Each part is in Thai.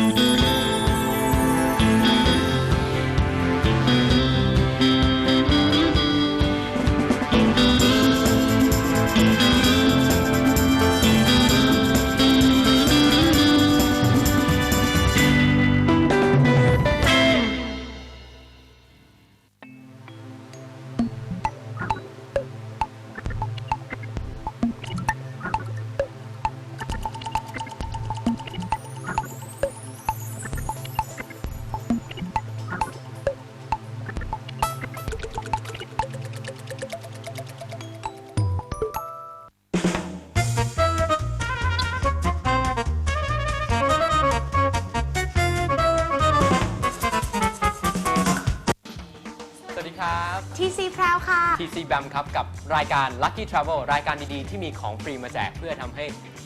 ส วัสดีครับ ทีซีพราวค่ะ TC BAM ครับ กับรายการ Lucky Travel รายการดีๆ ที่มีของฟรีมาแจกเพื่อทำให้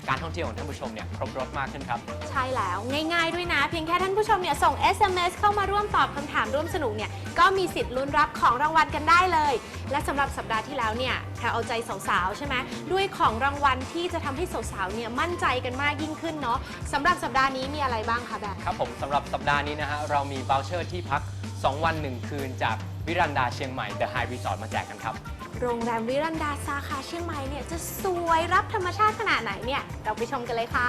การท่องเที่ยวของท่านผู้ชมเนี่ยครบรถมากขึ้นครับ ใช่แล้วง่ายๆด้วยนะ เพียงแค่ท่านผู้ชมเนี่ยส่ง SMS เข้ามาร่วมตอบคำถามร่วมสนุกเนี่ยก็มีสิทธิ์ลุ้นรับของรางวัลกันได้เลย และสำหรับสัปดาห์ที่แล้วเนี่ยแพรเอาใจสาวๆใช่ไหมด้วยของรางวัลที่จะทำให้สาวๆเนี่ยมั่นใจกันมากยิ่งขึ้นเนาะสำหรับสัปดาห์นี้มีอะไรบ้างคะแบบ ครับผมสำหรับสัปดาห์นี้นะฮะเรามี v o u c h e r ที่พัก 2 วัน 1 คืนจาก วิรันดาเชียงใหม่ The High Resort มาแจกกันครับ โรงแรมวิรันดาสาขาเชียงใหม่เนี่ยจะสวยรับธรรมชาติขนาดไหนเนี่ย เราไปชมกันเลยค่ะ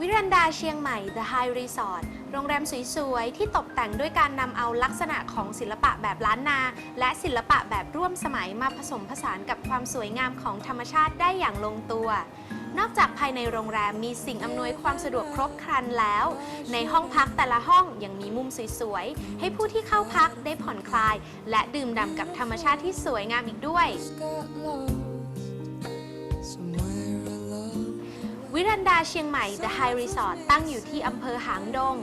วิรันดาเชียงใหม่ The High Resort โรงแรมสวยๆ ที่ตกแต่งด้วยการนำเอาลักษณะของศิลปะแบบล้านนา และศิลปะแบบร่วมสมัยมาผสมผสานกับความสวยงามของธรรมชาติได้อย่างลงตัว นอกจากภายในโรงแรมมีสิ่งอำนวยความสะดวกครบครันแล้ว ในห้องพักแต่ละห้องยังมีมุมสวยๆ ให้ผู้ที่เข้าพักได้ผ่อนคลาย และดื่มด่ำกับธรรมชาติที่สวยงามอีกด้วย วิรันดาเชียงใหม่ The High Resort ตั้งอยู่ที่อำเภอหางดง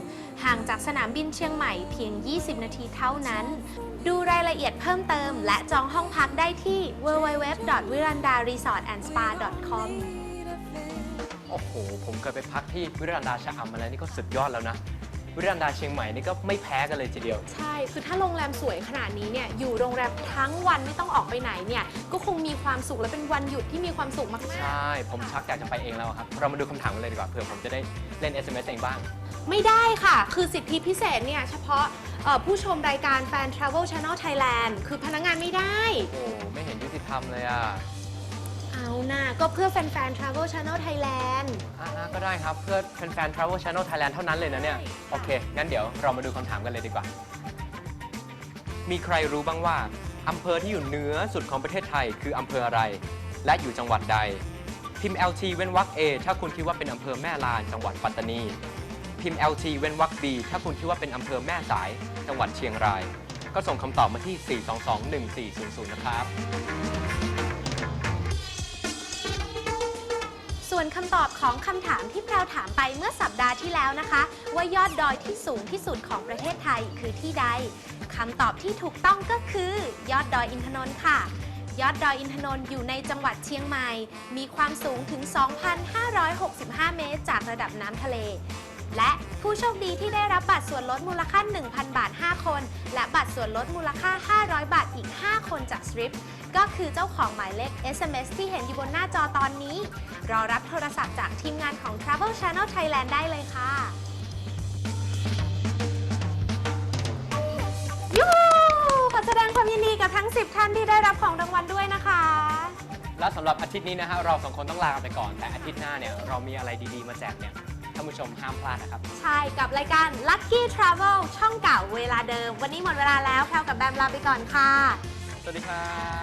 ห่างจากสนามบินเชียงใหม่เพียง 20 นาทีเท่านั้น ดูรายละเอียดเพิ่มเติม และจองห้องพักได้ที่ www.virandaresortandspa.com โอ้โห ผมเคยไปพักที่วิรันดาชะอำมาแล้วนี่ก็สุดยอดแล้วนะ วิรันดาเชียงใหม่นี่ก็ไม่แพ้กันเลยทีเดียว ใช่ คือถ้าโรงแรมสวยขนาดนี้เนี่ย อยู่โรงแรมทั้งวันไม่ต้องออกไปไหนเนี่ย ก็คงมีความสุขและเป็นวันหยุดที่มีความสุขมากใช่ ผมชักอยากจะไปเองแล้วอะครับ เรามาดูคำถามกันเลยดีกว่าเผื่อผมจะได้เล่น SMS เองบ้างๆไม่ได้ค่ะ คือสิทธิพิเศษเนี่ย เฉพาะเอ่อผู้ชมรายการแฟน Travel Channel Thailand คือพนักงานไม่ได้ โอ้ไม่เห็นยุติธรรมเลยอะ เอาน่ะก็เพื่อแฟนๆ Travel Channel Thailand อ่าก็ได้ครับ เพื่อแฟนๆ Travel Channel Thailand เท่านั้นเลยนะเนี่ย โอเค งั้นเดี๋ยวเรามาดูคำถามกันเลยดีกว่า มีใครรู้บ้างว่าอำเภอที่อยู่เหนือสุดของประเทศไทยคืออำเภออะไร และอยู่จังหวัดใด พิมพ์ LT เว้นวรรค A ถ้าคุณคิดว่าเป็นอำเภอแม่ลานจังหวัดปัตตานี พิมพ์ LT เว้นวรรค B ถ้าคุณคิดว่าเป็นอำเภอแม่สาย จังหวัดเชียงราย ก็ส่งคำตอบมาที่ 4221400 นะครับ วนคำตอบของคำถามที่เราถามไปเมื่อสัปดาห์ที่แล้วนะคะ ว่ายอดดอยที่สูงที่สุดของประเทศไทยคือที่ใดคำตอบที่ถูกต้องก็คือ ยอดดอยอินทนนท์ค่ะ ยอดดอยอินทนนท์อยู่ในจังหวัดเชียงใหม่ มีความสูงถึง 2,565 เมตร จากระดับน้ำทะเล และผู้โชคดีที่ได้รับบัตรส่วนลดมูลค่า 1,000 บาท 5 คน และบัตรส่วนลดมูลค่า 500 บาทอีก 5 คนจากสตริปก็คือเจ้าของหมายเลข SMS ที่เห็นอยู่บนหน้าจอตอนนี้ รอรับโทรศัพท์จากทีมงานของ Travel Channel Thailand ได้เลยค่ะยูขอแสดงความยินดีกับทั้ง 10 ท่านที่ได้รับของรางวัลด้วยนะคะ และสำหรับอาทิตย์นี้นะฮะเราสองคนต้องลากันไปก่อน แต่อาทิตย์หน้าเนี่ยเรามีอะไรดีๆมาแจกเนี่ยานผู้ชมห้ามพลาดนะครับ ใช่กับรายการ Lucky Travel ช่องเก่าเวลาเดิม วันนี้หมดเวลาแล้วแพลวกับแบมลาไปก่อนค่ะ สวัสดีครับ